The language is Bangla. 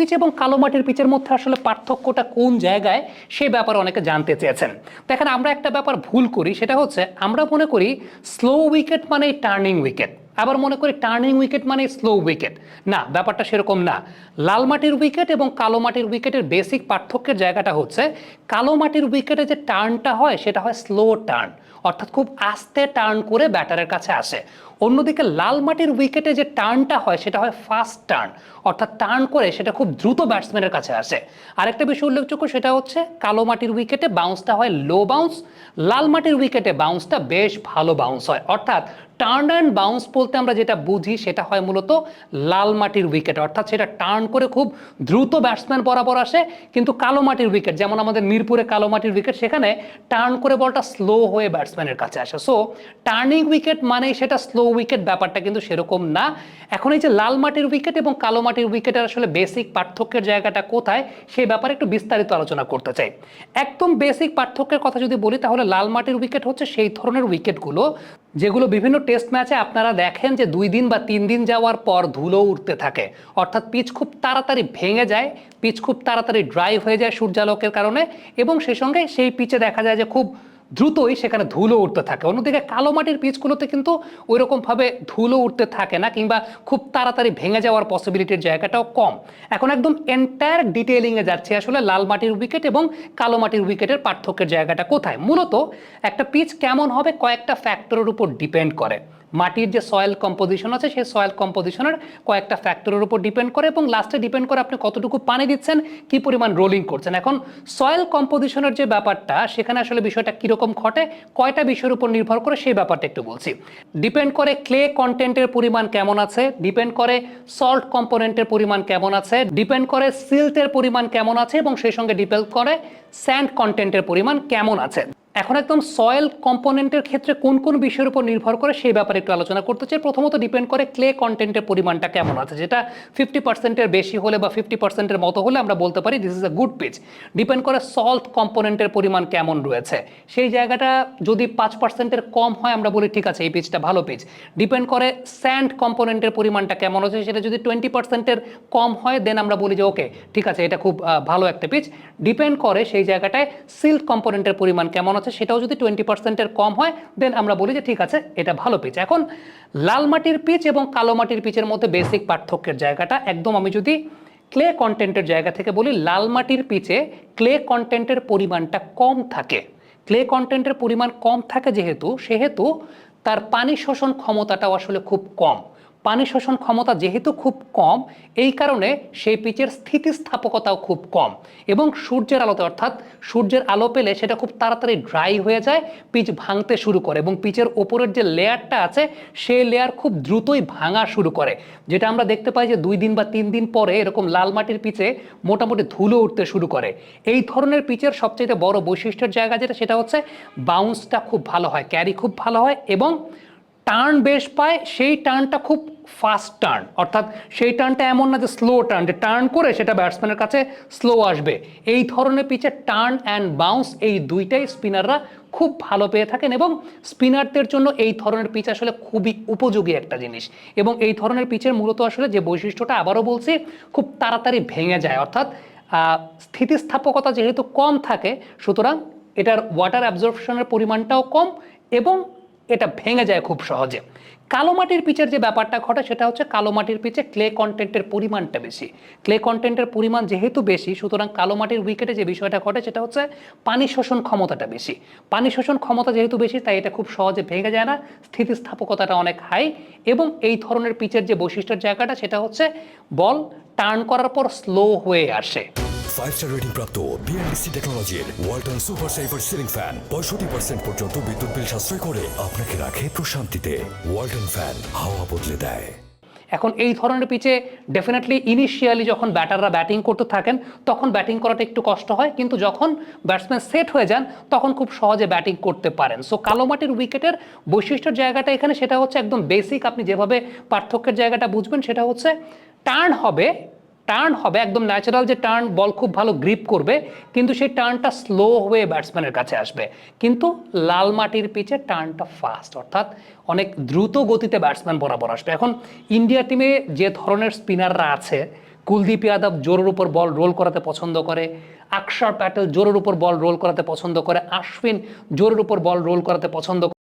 পিচ এবং কালো মাটির পিচের মধ্যে আসলে পার্থক্যটা কোন জায়গায়, সে ব্যাপারে অনেকে জানতে চেয়েছেন। দেখেন আমরা একটা ব্যাপার ভুল করি, সেটা হচ্ছে আমরা মনে করি স্লো উইকেট মানে টার্নিং উইকেট আবার মনে করি টার্নিং উইকেট মানে স্লো উইকেট না, ব্যাপারটা সেরকম না। লাল মাটির উইকেট এবং কালো মাটির উইকেটের বেসিক পার্থক্যের জায়গাটা হচ্ছে, কালো মাটির উইকেটে যে টার্নটা হয়, সেটা হয় স্লো টার্ন অর্থাৎ খুব আস্তে টার্ন করে ব্যাটারের কাছে আসে। অন্যদিকে লাল মাটির উইকেটে যে টার্নটা হয়, সেটা হয় ফাস্ট টার্ন অর্থাৎ টার্ন করে সেটা খুব দ্রুত ব্যাটসম্যানের কাছে আসে। আরেকটা বিষয় উল্লেখযোগ্য, সেটা হচ্ছে কালো মাটির উইকেটে বাউন্সটা হয় লো বাউন্স লাল মাটির উইকেটে বাউন্সটা বেশ ভালো বাউন্স হয়। অর্থাৎ টার্ন অ্যান্ড বাউন্স বলতে আমরা যেটা বুঝি সেটা হয় মূলত লাল মাটির উইকেট অর্থাৎ সেটা টার্ন করে খুব দ্রুত ব্যাটসম্যান বরাবর আসে, কিন্তু কালো মাটির উইকেট যেমন আমাদের মিরপুরে কালো মাটির উইকেট সেখানে টার্ন করে বলটা স্লো হয়ে ব্যাটসম্যানের কাছে আসে। সো টার্নিং উইকেট মানেই সেটা স্লো উইকেট ব্যাপারটা কিন্তু সেরকম না। এখন এই যে লাল মাটির উইকেট এবং কালো মাটির উইকেটের আসলে বেসিক পার্থক্যের জায়গাটা কোথায় সেই ব্যাপারে একটু বিস্তারিত আলোচনা করতে চাই। একদম বেসিক পার্থক্যের কথা যদি বলি, তাহলে লাল মাটির উইকেট হচ্ছে সেই ধরনের উইকেটগুলো যেগুলো বিভিন্ন টেস্ট ম্যাচে আপনারা দেখেন যে দুই দিন বা তিন দিন যাওয়ার পর ধুলো উঠতে থাকে। অর্থাৎ পিচ খুব তাড়াতাড়ি ভেঙে যায়, পিচ খুব তাড়াতাড়ি ড্রাই হয়ে যায় সূর্যালোকের কারণে এবং সেই সঙ্গে সেই পিচে দেখা যায় যে খুব দ্রুতই সেখানে ধুলো উঠতে থাকে। অন্যদিকে কালো মাটির পিচগুলোতে কিন্তু ওই রকমভাবে ধুলো উঠতে থাকে না কিংবা খুব তাড়াতাড়ি ভেঙে যাওয়ার পসিবিলিটির জায়গাটাও কম। এখন একদম এন্টায়ার ডিটেলিংয়ে যাচ্ছে আসলে লাল মাটির উইকেট এবং কালো মাটির উইকেটের পার্থক্যের জায়গাটা কোথায়? মূলত একটা পিচ কেমন হবে কয়েকটা ফ্যাক্টরের উপর ডিপেন্ড করে। মাটির যে সয়েল কম্পোজিশন আছে, সেই সয়েল কম্পোজিশনের কয়েকটা ফ্যাক্টরের উপর ডিপেন্ড করে এবং লাস্টে ডিপেন্ড করে আপনি কতটুকু পানি দিচ্ছেন, কি পরিমাণ রোলিং করছেন। এখন সয়েল কম্পোজিশনের যে ব্যাপারটা, সেখানে আসলে বিষয়টা কীরকম ঘটে, কয়টা বিষয়ের উপর নির্ভর করে সেই ব্যাপারটা একটু বলছি। ডিপেন্ড করে ক্লে কন্টেন্টের পরিমাণ কেমন আছে ডিপেন্ড করে সল্ট কম্পোনেন্টের পরিমাণ কেমন আছে ডিপেন্ড করে সিল্টের পরিমাণ কেমন আছে এবং সেই সঙ্গে ডিপেন্ড করে স্যান্ড কন্টেন্টের পরিমাণ কেমন আছে। এখন একদম সয়েল কম্পোনেন্টের ক্ষেত্রে কোন কোন বিষয়ের উপর নির্ভর করে সেই ব্যাপারে একটু আলোচনা করতে চাই। প্রথমত ডিপেন্ড করে ক্লে কন্টেন্টের পরিমাণটা কেমন আছে, যেটা ফিফটি পার্সেন্টের বেশি হলে বা ফিফটি পার্সেন্টের মতো হলে আমরা বলতে পারি this is a good pitch depend করে সল্ট কম্পোনেন্টের পরিমাণ কেমন রয়েছে, সেই জায়গাটা যদি পাঁচ পার্সেন্টের কম হয় আমরা বলি ঠিক আছে, এই পিচটা ভালো পিচ ডিপেন্ড করে স্যান্ড কম্পোনেন্টের পরিমাণটা কেমন আছে, সেটা যদি টোয়েন্টি পার্সেন্টের কম হয় দেন আমরা বলি যে ওকে ঠিক আছে, এটা খুব ভালো একটা পিচ ডিপেন্ড করে সেই জায়গাটায় সিল্ক কম্পোনেন্টের পরিমাণ কেমন আছে, সেটাও যদি টোয়েন্টি পার্সেন্টের কম হয় দেন আমরা বলি যে ঠিক আছে, এটা ভালো পিচ এখন, লাল মাটির পিচ এবং কালো মাটির পিচের মধ্যে বেসিক পার্থক্যের জায়গাটা, একদম আমি যদি ক্লে কন্টেন্টের জায়গা থেকে বলি, লাল মাটির পিচে ক্লে কন্টেন্টের পরিমাণটা কম থাকে। ক্লে কন্টেন্টের পরিমাণ কম থাকে যেহেতু, সেহেতু তার পানি শোষণ ক্ষমতাটাও আসলে খুব কম। পানি শোষণ ক্ষমতা যেহেতু খুব কম, এই কারণে সেই পিচের স্থিতিস্থাপকতাও খুব কম। এবং সূর্যের আলোতে, অর্থাৎ সূর্যের আলো পেলে সেটা খুব তাড়াতাড়ি ড্রাই হয়ে যায়, পিচ ভাঙতে শুরু করে এবং পিচের ওপরের যে লেয়ারটা আছে, সেই লেয়ার খুব দ্রুতই ভাঙা শুরু করে। যেটা আমরা দেখতে পাই যে দুই দিন বা তিন দিন পরে এরকম লাল মাটির পিচে মোটামুটি ধুলো উঠতে শুরু করে। এই ধরনের পিচের সবচেয়ে বড় বৈশিষ্ট্যের জায়গা যেটা, সেটা হচ্ছে বাউন্সটা খুব ভালো হয় ক্যারি খুব ভালো হয় এবং টার্ন বেশ পায়, সেই টার্নটা খুব ফাস্ট টার্ন অর্থাৎ সেই টার্নটা এমন না যে স্লো টার্ন যে টার্ন করে সেটা ব্যাটসম্যানের কাছে স্লো আসবে। এই ধরনের পিচে টার্ন অ্যান্ড বাউন্স এই দুইটাই স্পিনাররা খুব ভালো পেয়ে থাকেন এবং স্পিনারদের জন্য এই ধরনের পিচ আসলে খুবই উপযোগী একটা জিনিস। এবং এই ধরনের পিচের মূলত আসলে যে বৈশিষ্ট্যটা আবারও বলছি, খুব তাড়াতাড়ি ভেঙে যায়। অর্থাৎ স্থিতিস্থাপকতা যেহেতু কম থাকে, সুতরাং এটার ওয়াটার অ্যাবজর্পশনের পরিমাণটাও কম এবং এটা ভেঙে যায় খুব সহজে। কালো মাটির পিচের যে ব্যাপারটা ঘটে, সেটা হচ্ছে কালো মাটির পিচে ক্লে কন্টেন্টের পরিমাণটা বেশি। ক্লে কন্টেন্টের পরিমাণ যেহেতু বেশি, সুতরাং কালো মাটির উইকেটে যে বিষয়টা ঘটে, সেটা হচ্ছে পানি শোষণ ক্ষমতাটা বেশি। পানি শোষণ ক্ষমতা যেহেতু বেশি, তাই এটা খুব সহজে ভেঙে যায় না, স্থিতিস্থাপকতাটা অনেক হাই এবং এই ধরনের পিচের যে বৈশিষ্ট্যের জায়গাটা, সেটা হচ্ছে বল টার্ন করার পর স্লো হয়ে আসে। ফাইভ স্টার রেটিং প্রাপ্ত বিএনডিসি টেকনোলজির Walton super saver ceiling fan পঁয়ষট্টি পার্সেন্ট পর্যন্ত বিদ্যুৎ বিল সাশ্রয় করে আপনাকে রাখে প্রশান্তিতে। ওয়ালটন ফ্যান হাওয়া বদলে দেয়। এখন এই ধরনের পিচে ডেফিনেটলি ইনিশিয়ালি যখন ব্যাটাররা ব্যাটিং করতে থাকেন, তখন ব্যাটিং করাটা একটু কষ্ট হয়। কিন্তু যখন ব্যাটসম্যান সেট হয়ে যান, তখন খুব সহজে ব্যাটিং করতে পারেন। সো কালো মাটির উইকেটের বৈশিষ্ট্যের জায়গাটা এখানে সেটা হচ্ছে একদম বেসিক আপনি যেভাবে পার্থক্যের জায়গাটা বুঝবেন, সেটা হচ্ছে টার্ন হবে টার্ন হবে, একদম ন্যাচারাল যে টার্ন বল খুব ভালো গ্রিপ করবে, কিন্তু সেই টার্নটা স্লো হয়ে ব্যাটসম্যানের কাছে আসবে। কিন্তু লাল মাটির পিচে টার্নটা ফাস্ট অর্থাৎ অনেক দ্রুত গতিতে ব্যাটসম্যান বরাবর আসবে। এখন ইন্ডিয়া টিমে যে ধরনের স্পিনাররা আছে, কুলদীপ যাদব জোরের উপর বল রোল করাতে পছন্দ করে, আকশার প্যাটেল জোরের উপর বল রোল করাতে পছন্দ করে, আশ্বিন জোরের উপর বল রোল করাতে পছন্দ করে